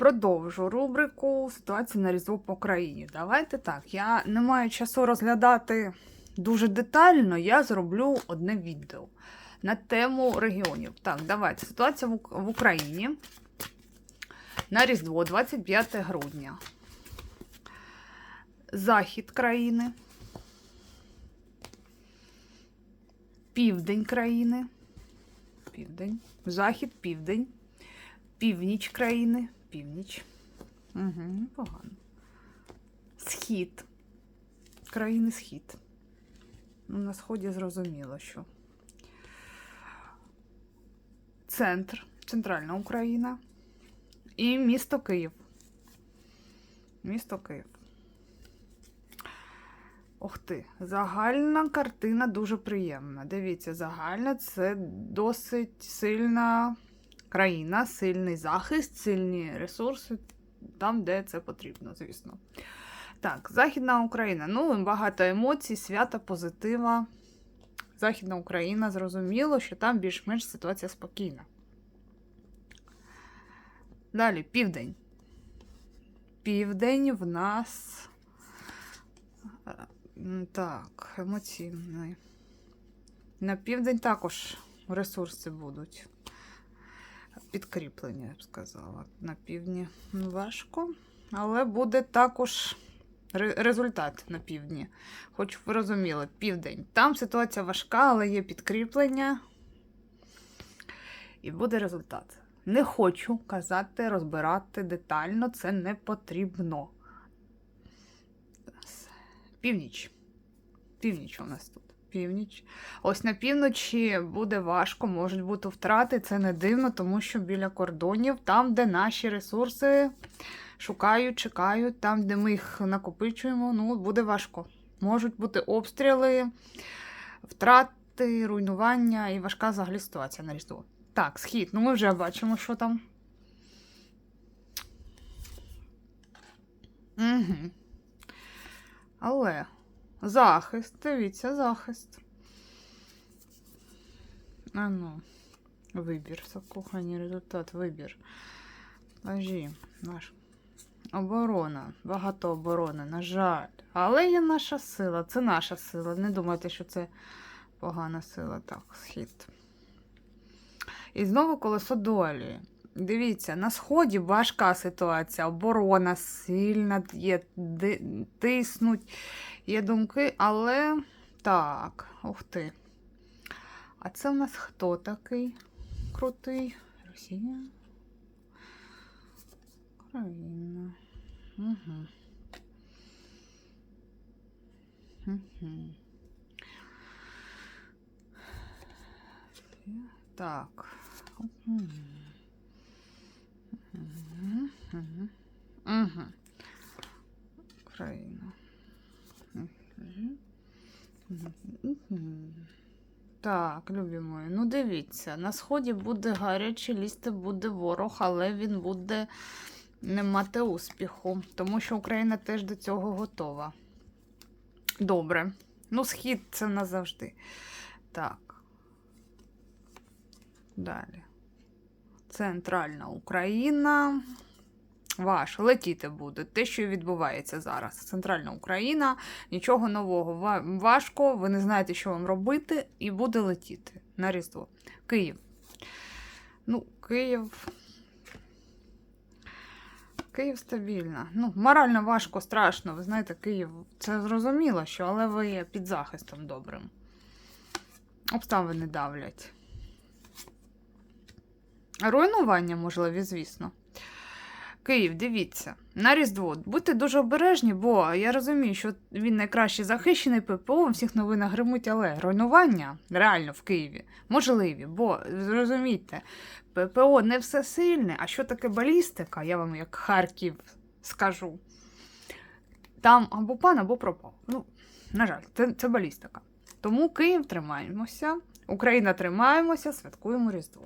Продовжу рубрику Ситуація на Різдво по країні. Давайте так. Я не маю часу розглядати дуже детально, я зроблю одне відео на тему регіонів. Так, давайте. Ситуація в, Україні на Різдво, 25 грудня. Захід країни. Південь країни. Південь. Захід, південь. Північ країни. Північ. Угу, непогано. Схід. Країни схід. Ну, на сході зрозуміло, що. Центр. Центральна Україна. І місто Київ. Місто Київ. Ох ти, загальна картина дуже приємна. Дивіться, загальна це досить сильна країна, сильний захист, сильні ресурси там, де це потрібно, звісно. Так, Західна Україна. Ну, багато емоцій, свята, позитива. Західна Україна, зрозуміло, що там більш-менш ситуація спокійна. Далі, південь. Південь в нас. е, Так, емоційний. На південь також ресурси будуть. Підкріплення, я б сказала. На півдні важко, але буде також результат на півдні. Хоч ви розуміли, південь. Там ситуація важка, але є підкріплення. І буде результат. Не хочу казати, розбирати детально, це не потрібно. Північ. Північ у нас тут. Північ. Ось на півночі буде важко, можуть бути втрати. Це не дивно, тому що біля кордонів, там, де наші ресурси шукають, чекають, там, де ми їх накопичуємо, ну, буде важко. Можуть бути обстріли, втрати, руйнування і важка взагалі ситуація на Різдво. Так, схід. Ну ми вже бачимо, що там. Угу. Але захист, дивіться, захист. А ну, вибір, закохані результат, вибір. Кажі, наш. Оборона, багато оборони, на жаль. Але є наша сила, це наша сила. Не думайте, що це погана сила. Так, схід. І знову колесо долі. Дивіться, на сході важка ситуація, оборона сильна, є, тиснуть, є думки, але так, ух ти. А це в нас хто такий крутий? Росія? Україна. Угу. Угу. Так. Угу. Угу. Україна. Угу. Угу. Так, любі мої, ну дивіться, на сході буде гаряче, лізти буде ворог, але він буде не мати успіху, тому що Україна теж до цього готова. Добре. Ну, схід це назавжди. Так. Далі. Центральна Україна. Ваш летіти буде. Те, що відбувається зараз. Центральна Україна, нічого нового. Ва- Важко, ви не знаєте, що вам робити, і буде летіти на Різдво. Київ. Ну, Київ. Київ стабільна. Ну, морально важко, страшно. Ви знаєте, Київ це зрозуміло, що, але ви є під захистом добрим. Обставини давлять. Руйнування можливі, звісно. Київ, дивіться, на Різдво. Будьте дуже обережні, бо я розумію, що він найкраще захищений ППО, у всіх новинах гримуть, але руйнування реально в Києві можливі, бо зрозумійте, ППО не все сильне, а що таке балістика, я вам як Харків скажу. Там або пан, або пропав. Ну, на жаль, це, це балістика. Тому Київ тримаємося, Україна тримаємося, святкуємо Різдво.